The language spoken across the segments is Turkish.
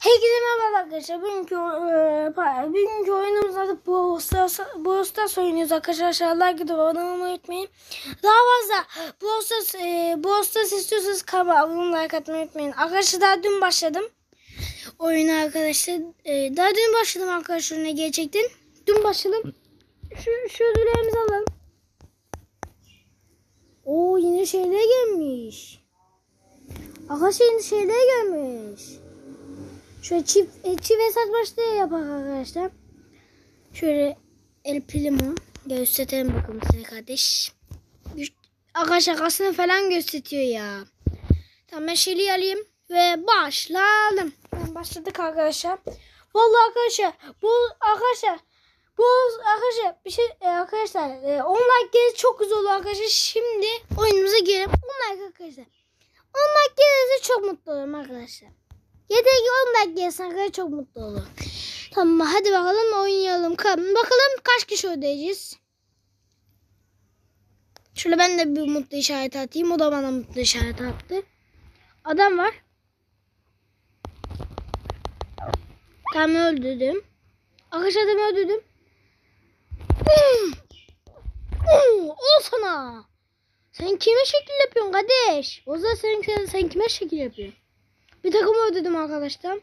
Herkese merhaba arkadaşlar. Bugünkü, e, bugünkü oyunumuz adı Brawl Stars, oynuyoruz arkadaşlar. Like atıp abone unutmayın. Daha fazla Brawl Stars, e, Brawl Stars istiyorsanız kanalıma abone like atmayı unutmayın. Arkadaşlar daha dün başladım. Oyuna arkadaşlar. E, daha dün başladım arkadaşlar ne gerçekten. Dün başladım. Şu, şu ödüllerimizi alalım. Oo yine şeyler gelmiş. Arkadaşlar yine şeyler gelmiş. Şöyle çift, e, çift hesap başlığı yapar arkadaşlar. Şöyle El Primo gösterelim bakalım size kardeş. Aga şakasını falan gösteriyor ya. Tamam ben şeyi alayım ve başlayalım. Ben başladık arkadaşlar. Vallahi arkadaşlar bu arkadaşlar bu arkadaşlar bir şey e, arkadaşlar e, 10 like gelirse çok güzel olur arkadaşlar. Şimdi oyunumuza girelim. 10 like arkadaşlar. 10 like gelirse çok mutlu olurum arkadaşlar. Yeter ki 10 dakika arkadaşlar çok mutlu olur. Tamam hadi bakalım oynayalım. Ka- Bakalım kaç kişi ödeyeceğiz. Şöyle ben de bir mutlu işareti atayım. O da bana mutlu işareti attı. Adam var. Tamam öldürdüm. Arkadaşlar adamı öldürdüm. Hmm. Hmm, Ol sana. Sen kime şekil yapıyorsun kardeş? O zaman sen, sen kime şekil yapıyorsun? Bir takımı ödedim arkadaşlar.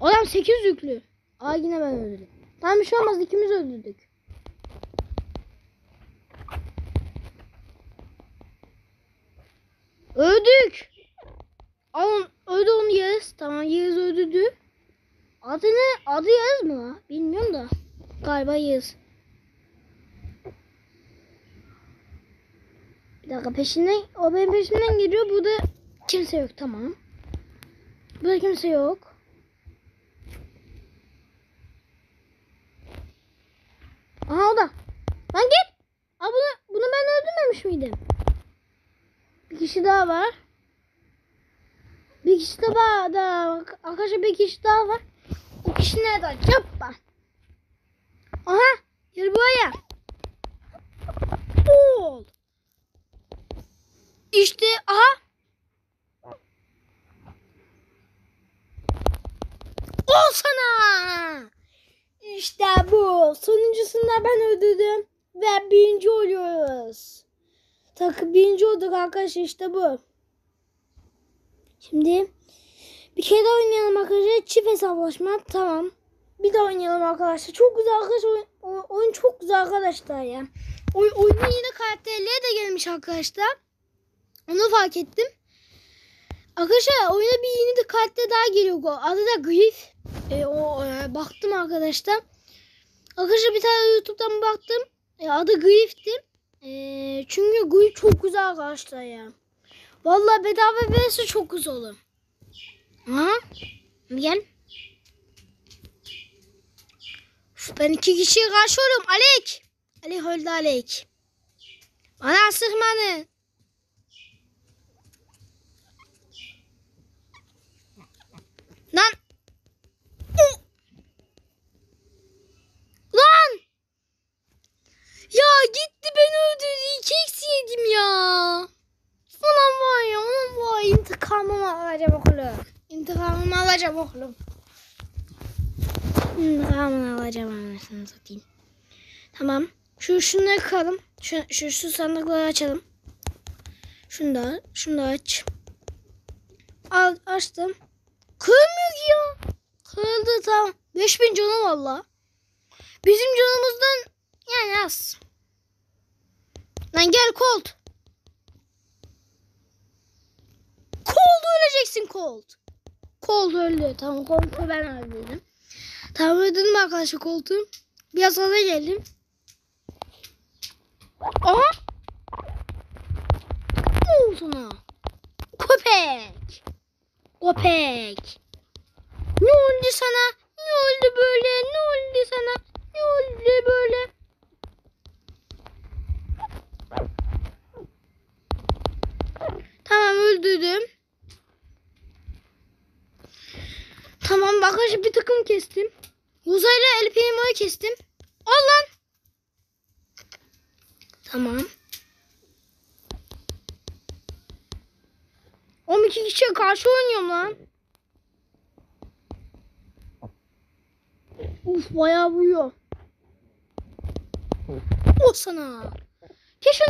Adam 8 yüklü. Aa yine ben öldürdüm. Tamam bir şey olmaz ikimiz öldürdük. Öldük. Ama öldü onu Yağız. Tamam Yağız öldürdü. Adı ne? Adı Yağız mı? Bilmiyorum da. Galiba Yağız. Bir dakika peşinden, o benim peşimden geliyor. Burada kimse yok tamam. Burada kimse yok. Aha o da. Lan git. Aa, bunu, bunu ben öldürmemiş miydim? Bir kişi daha var. Bir kişi daha daha arkadaşlar bir kişi daha var. O kişi nerede acaba? Aha gel buraya. Ol. İşte aha. Ol sana. İşte bu. Sonuncusunda ben ödedim. Ve birinci oluyoruz. Takı birinci olduk arkadaşlar işte bu. Şimdi bir kere daha oynayalım arkadaşlar. Çift hesaplaşma tamam. Bir daha oynayalım arkadaşlar. Çok güzel arkadaşlar. Oyun, oyun çok güzel arkadaşlar ya. Oy, oyunun yine karakterleri de gelmiş arkadaşlar. Onu fark ettim. Arkadaşlar oyuna bir yeni de karakter daha geliyor. Adı da Griff. E, o e, baktım arkadaşlar. Arkadaşlar bir tane YouTube'dan baktım. E, adı Griff'ti. E, çünkü Griff çok güzel arkadaşlar ya. Vallahi bedava verirse çok güzel olur. Ha? Gel. Ben iki kişiye karşı oluyorum. Alek. Alek öldü Alek. Bana sıkmanı. Lan. Lan. Ya gitti beni öldürdü. İki eksi yedim ya. Ulan var ya ulan var. İntikamımı alacağım oğlum. İntikamımı alacağım oğlum. İntikamını alacağım anasını satayım. Tamam. Şu şunları kıralım. Şu, şu, şu sandıkları açalım. Şunu da, şunu da aç. Al, açtım. Kırmıyor ki ya. Kırıldı tamam. 5000 canı valla. Bizim canımızdan yani az. Lan gel Colt. Colt öleceksin Colt. Colt öldü. Tamam Colt'u ben öldürdüm. Tamam öldürdüm arkadaşlar Colt'u. Biraz hızlı geldim. Aha. Ne oldu sana? Köpek. Köpek. Ne oldu sana? Ne oldu böyle? Ne oldu sana? Ne oldu böyle? Tamam öldürdüm. Tamam arkadaşlar bir takım kestim. Uzayla El kestim. Al lan. Tamam. 12 kişiye karşı oynuyorum lan. Uf bayağı vuruyor. O sana. Kes.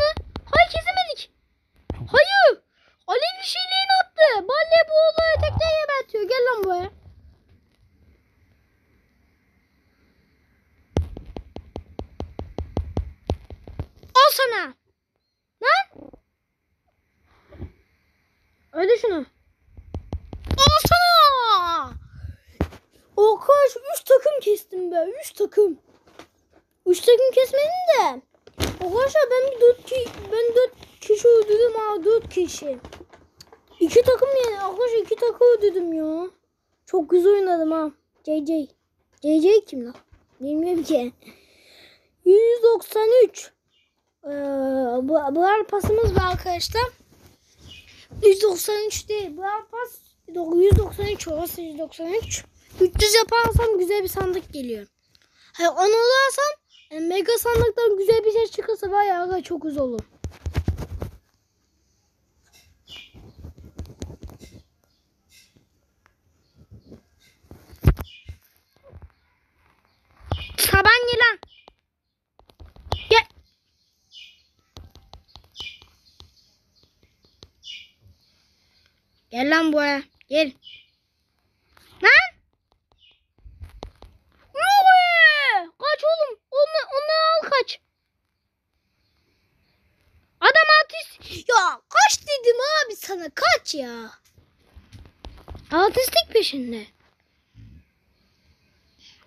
Hayır kesemedik. Hayır. Alevli şeylerini attı. Balle bu olayı tekneye gebertiyor. Gel lan buraya. Al sana. Lan. Öldü şunu. Al sana. O kaç? Üç takım kestim be. Üç takım. Üç takım kesmedim de. Arkadaşlar ben bir dört ki ben dört kişi öldürdüm ha dört kişi. İki takım yani arkadaşlar iki takım öldürdüm ya. Çok güzel oynadım ha. JJ. JJ kim lan? Bilmiyorum ki. 193. Ee, bu, bu pasımız var arkadaşlar. 193 değil. Bu pas 193 orası 193. 300 yaparsam güzel bir sandık geliyor. Hayır onu alarsam e, mega sandıktan güzel bir şey çıkarsa aga çok güzel olur. Gel lan buraya. Gel. Lan. Oluyor? Kaç oğlum. Onu, onu al kaç. Adam artist. Ya kaç dedim abi sana kaç ya. Artistik peşinde.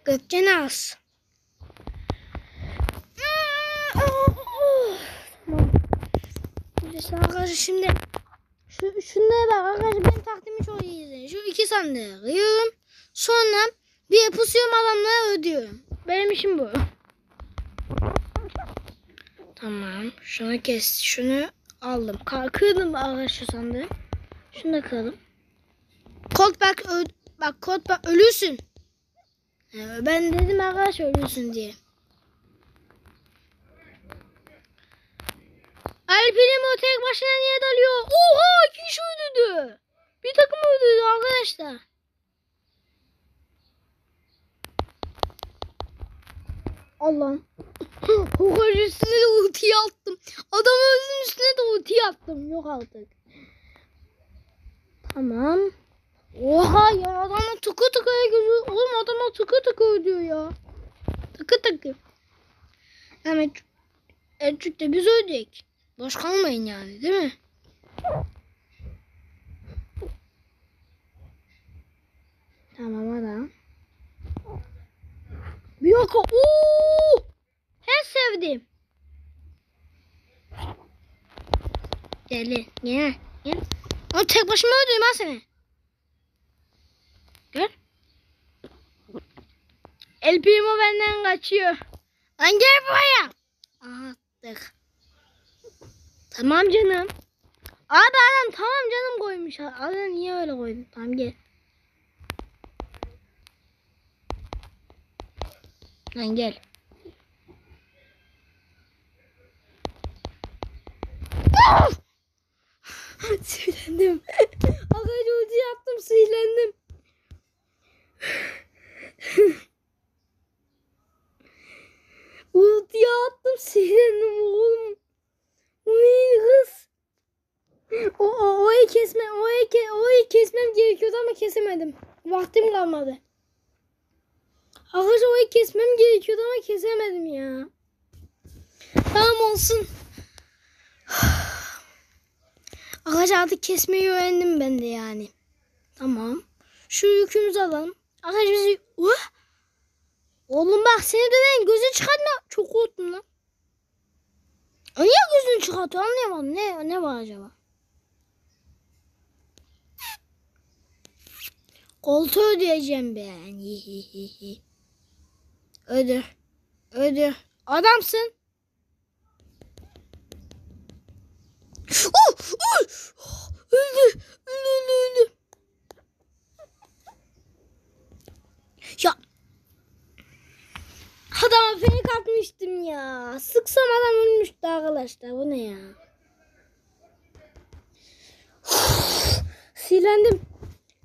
Gökçen az. Tamam. Neyse arkadaşlar şimdi şunlara bak arkadaşlar benim taktiğimi çok iyi izleyin. Şu iki sandığı kıyıyorum. Sonra bir pusuyorum adamlara ödüyorum. Benim işim bu. Tamam. Şunu kes. Şunu aldım. Kırdım arkadaşlar sandığı. Şunu da kırdım. Colt bak ö- bak Colt bak ölürsün. Ee, Ben dedim arkadaş ölürsün diye. El Primo tek başına niye dalıyor? Oha iki kişi öldürdü. Bir takım öldürdü arkadaşlar. Allah'ım. Hoş üstüne de ulti attım. Adam özün üstüne de ulti attım. Yok artık. Tamam. Oha ya adamın tıkı tıkı gözü. Oğlum adama tıkı tıkı ödüyor ya. Tıkı tıkı. Evet. Erçük de biz ödeyek. Boş kalmayın yani değil mi? Tamam adam. Bir dakika. Oo! En sevdim. Gel gel gel. Ama tek başıma öldürdüm ha seni. Gel. El Primo benden kaçıyor. Lan gel buraya. Aha attık. Tamam canım. Abi adam tamam canım koymuş. Adam niye öyle koydun? Tamam gel. Lan gel. Of! Sinirlendim. Arkadaşlar ucu yaptım sinirlendim. Ultiye attım sinirlendim oğlum. Uy kız. O, o, oyu kesme, oyu, ke, oyu kesmem gerekiyordu ama kesemedim. Vaktim kalmadı. Arkadaşlar oyu kesmem gerekiyordu ama kesemedim ya. Tamam olsun. Arkadaşlar artık kesmeyi öğrendim ben de yani. Tamam. Şu yükümüzü alalım. Arkadaşlar bizi... Oh! Oğlum bak seni döven gözünü çıkartma. Çok korktum lan. O niye gözünü çıkartıyor anlayamadım. Ne, ne var acaba? Koltuğu ödeyeceğim ben. Öde. Öde. Adamsın. Oh, oh, öldü. Öldü, öldü, öldü. Ya. Adama fake atmıştım ya. Sıksam adam ölmüştü arkadaşlar. Bu ne ya? Silendim.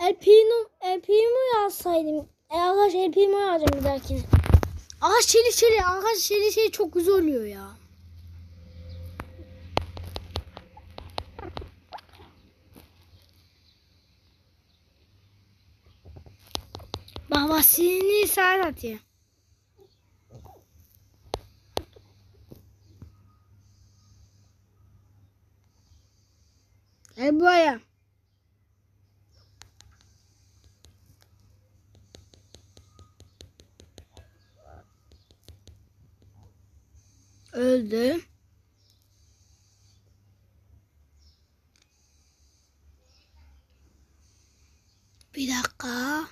El Pino, El Pino'yu alsaydım. E ağaç el primo alacağım bir dahakine. Ağaç çeli çeli. Ağaç çeli çeli çok güzel oluyor ya. Babasını saat atıyor. Gel buraya. Öldü. Bir dakika.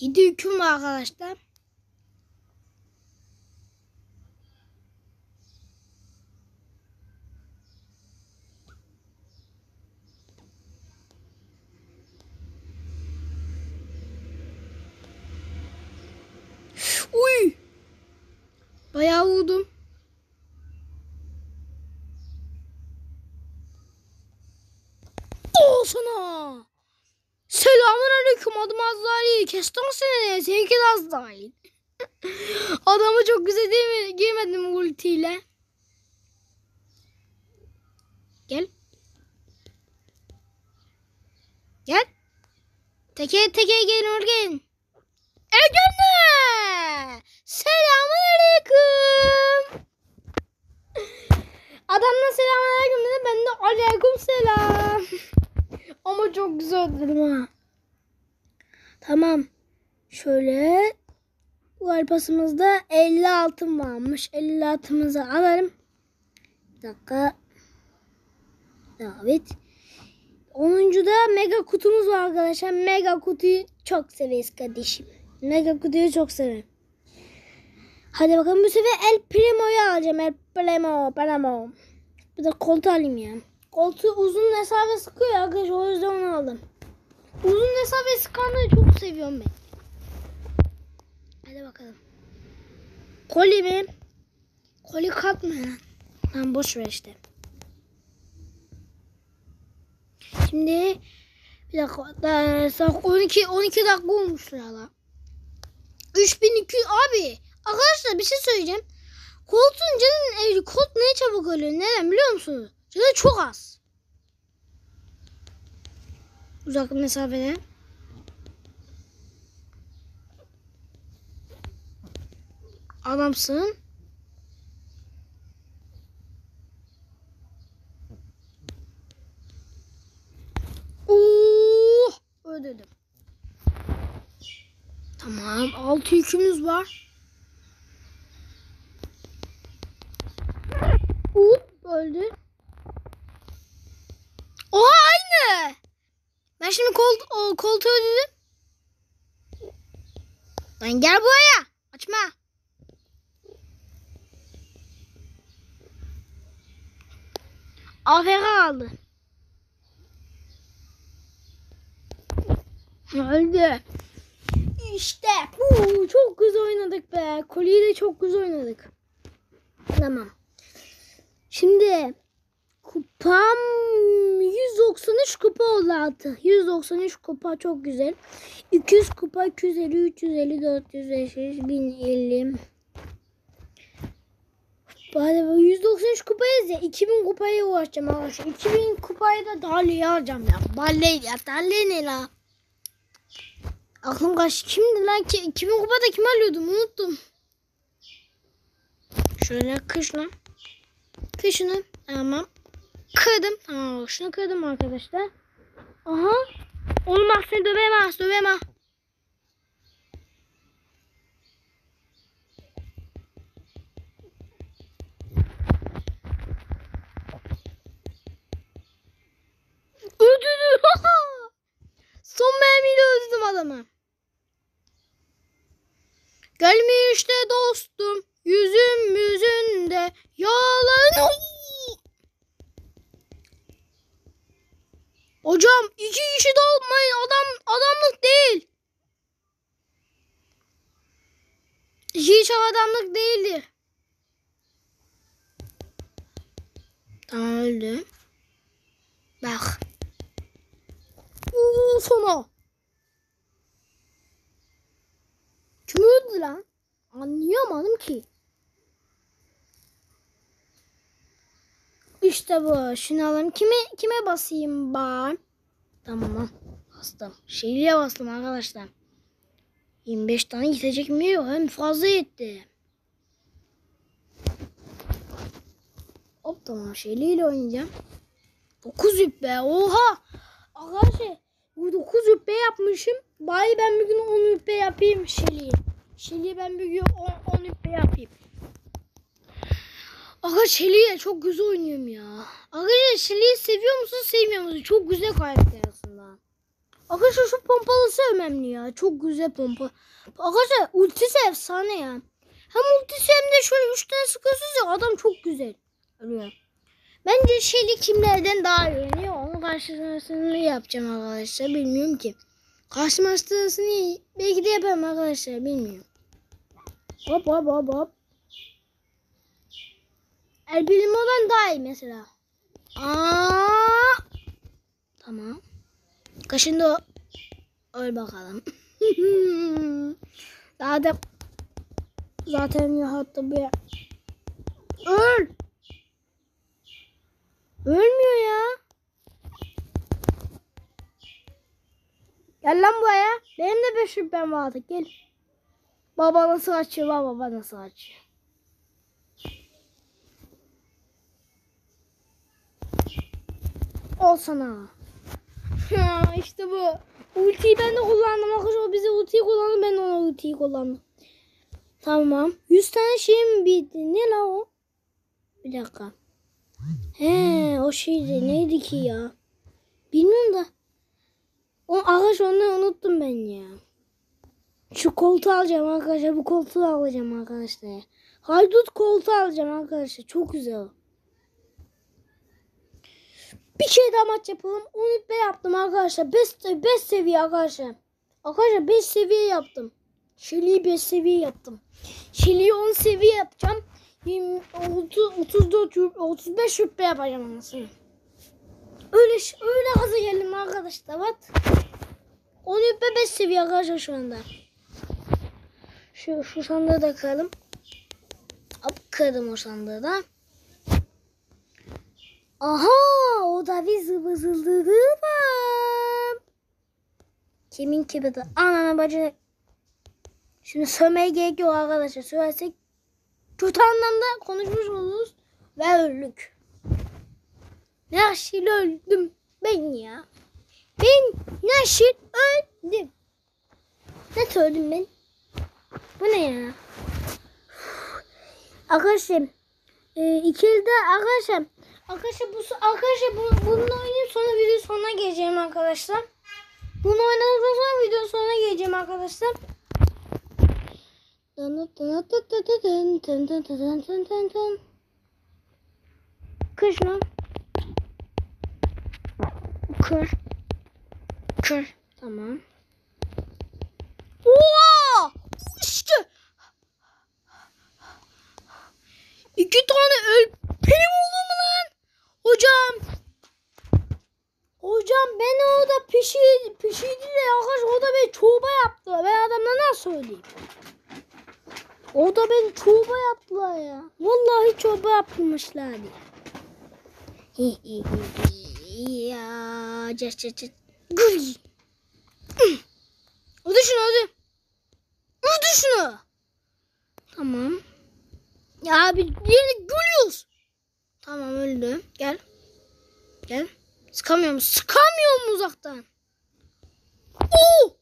Yedi hüküm var arkadaşlar. Oo sana. Selamun aleyküm adım Azrail. Kestim seni. De Azrail. Adamı çok güzel değil mi? Girmedim ultiyle. Gel. Gel. Teke teke gelin orgen. Ege'ne. Selamun aleyküm. Adamla selamun aleyküm dedi. Ben de aleyküm selam. Ama çok güzel ha. Tamam. Şöyle. Bu arpasımızda 50 altın varmış. 50 altımızı alalım. Bir dakika. Davet. 10. da mega kutumuz var arkadaşlar. Mega kutuyu çok severiz kardeşim. Mega kutuyu çok severim. Hadi bakalım bu sefer El Primo'yu alacağım. El Primo, Primo. Bir de koltuğu alayım ya. Koltuğu uzun mesafe sıkıyor arkadaşlar. O yüzden onu aldım. Uzun mesafe sıkanları çok seviyorum ben. Hadi bakalım. Koli mi? Koli katma lan. Lan boş ver işte. Şimdi bir dakika saat 12 12 dakika olmuş hala. 3200 abi arkadaşlar bir şey söyleyeceğim. Koltuğun canın e, kolt ne çabuk ölüyor? Neden biliyor musunuz? Canı çok az. Uzak mesafede. Adamsın. Oo, ödedim. Tamam, altı yükümüz var. Hop, öldü. Oha aynı. Ben şimdi kol, o, koltuğu ödedim. Lan gel buraya. Açma. AFK aldı. Öldü. İşte bu çok güzel oynadık be. Koliyi de çok güzel oynadık. Tamam. Şimdi kupam 193 kupa oldu artık. 193 kupa çok güzel. 200 kupa 250, 350, 400, 1050. Hadi bu 193 kupayız ya. 2000 kupaya uğraşacağım arkadaşlar. 2000 kupayı da Dali'ye alacağım ya. Dali ya. Dali ne la? Aklım kaç. Kimdi lan ki? 2000 kupada kim alıyordum? Unuttum. Şöyle kış lan. Kışını. Tamam. Kırdım. Tamam şunu kırdım arkadaşlar. Aha. Olmaz seni dövemez dövemez. Öldürdü. Son mermiyle öldürdüm adamı. Gelmiş de dostum yüzüm yüzünde yalan. Hocam iki kişi de olmayın adam adamlık değil. Hiç adamlık değildi. Tamam öldü. Bak. Oo, sana. Kim öldü lan? Anlayamadım ki. İşte bu. Şunu alayım. Kime kime basayım ben? Tamam. Bastım. Şeyliğe bastım arkadaşlar. 25 tane gidecek mi? Hem fazla yetti. Hop tamam şeyliyle oynayacağım. 9 rütbe. Oha. Arkadaşlar bu 9 rütbe yapmışım. Bari ben bir gün 10 rütbe yapayım şeyliği. Şeyliği ben bir gün 10, 10 rütbe yapayım. Aga Şeli'ye çok güzel oynuyorum ya. Arkadaşlar Şeli'yi seviyor musun sevmiyor musun? Çok güzel karakter aslında. Arkadaşlar şu pompalısı önemli ya. Çok güzel pompa. Arkadaşlar ultisi efsane ya. Hem ultisi hem de şöyle 3 tane sıkıyorsunuz ya adam çok güzel. Ölüyor. Bence Şeli kimlerden daha iyi oynuyor? Onun karşılamasını yapacağım arkadaşlar. Bilmiyorum ki. Karşılaştırmasını belki de yaparım arkadaşlar. Bilmiyorum. Hop hop hop hop. El olan daha iyi mesela. Aa! Tamam. Kaşındı o. Öl bakalım. zaten zaten hatta bir öl. Ölmüyor ya. Gel lan buraya. Benim de bir şüphem vardı. Gel. Baba nasıl açıyor? Baba nasıl açıyor? Ol sana. Ya işte bu. Ultiyi ben de kullandım. Arkadaşlar bize ultiyi kullandı. Ben de ona ultiyi kullandım. Tamam. 100 tane şey mi bitti? Ne la o? Bir dakika. He o şeydi. Neydi ki ya? Bilmiyorum da. O ağaç onu unuttum ben ya. Şu koltuğu alacağım arkadaşlar. Bu koltuğu alacağım arkadaşlar. Haydut koltuğu alacağım arkadaşlar. Çok güzel. Bir şey daha maç yapalım. 10 rütbe yaptım arkadaşlar. 5 5 seviye arkadaşlar. Arkadaşlar 5 seviye yaptım. Şeli'yi 5 seviye yaptım. Şeli'yi 10 seviye yapacağım. 20, 30, 34, 35 rütbe yapacağım anasını. Öyle öyle gaza geldim arkadaşlar. Bak. 10 rütbe 5 seviye arkadaşlar şu anda. Şu, şu sandığı da kıralım. Hop kırdım o sandığı da. Aha o da bir zıvı zıldırı var. Kimin gibi de anana bacı. Şimdi sövmeye gerek yok arkadaşlar. Söylersek kötü anlamda konuşmuş oluruz ve öldük. Nasıl öldüm ben ya. Ben nasıl öldüm. Nasıl öldüm ben? Bu ne ya? Arkadaşlar e, ikilde arkadaşlar Arkadaşlar bu arkadaşlar bu, bununla oynayıp sonra video sonuna geleceğim arkadaşlar. Bunu oynadıktan sonra video sonuna geleceğim arkadaşlar. Kır şunu. Kır. Kır. Tamam. Oha! İşte. İki tane öl benim mu lan? Hocam. Hocam ben orada pişi pişiydi de arkadaş o da beni çorba yaptı. Ben adamla nasıl söyleyeyim? O da beni çorba yaptılar ya. Vallahi çorba yapmışlar ya cız cız cız. Gıy. Öldü şunu öldü. Öldü şunu. Tamam. Ya abi yeni gülüyoruz. Tamam öldü. Gel. Gel. Sıkamıyorum. Sıkamıyorum uzaktan. Oo!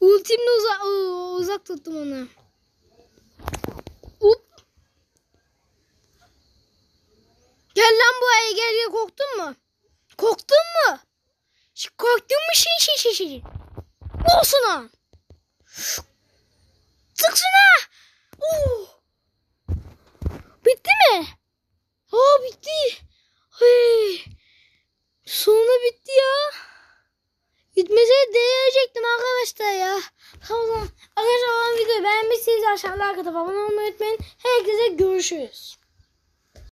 Ultimle uzak, uzak tuttum onu. Gel lan bu aya gel gel korktun mu? Korktun mu? Korktun mu şin şin şin şin? Olsun ha. Sık şuna. Oo. Bitti mi? Aa bitti. Hey. Sonra bitti ya. Gitmese değecektim arkadaşlar ya. Tamam. Arkadaşlar olan videoyu beğenmişseniz aşağıda arkada abone olmayı unutmayın. Herkese görüşürüz.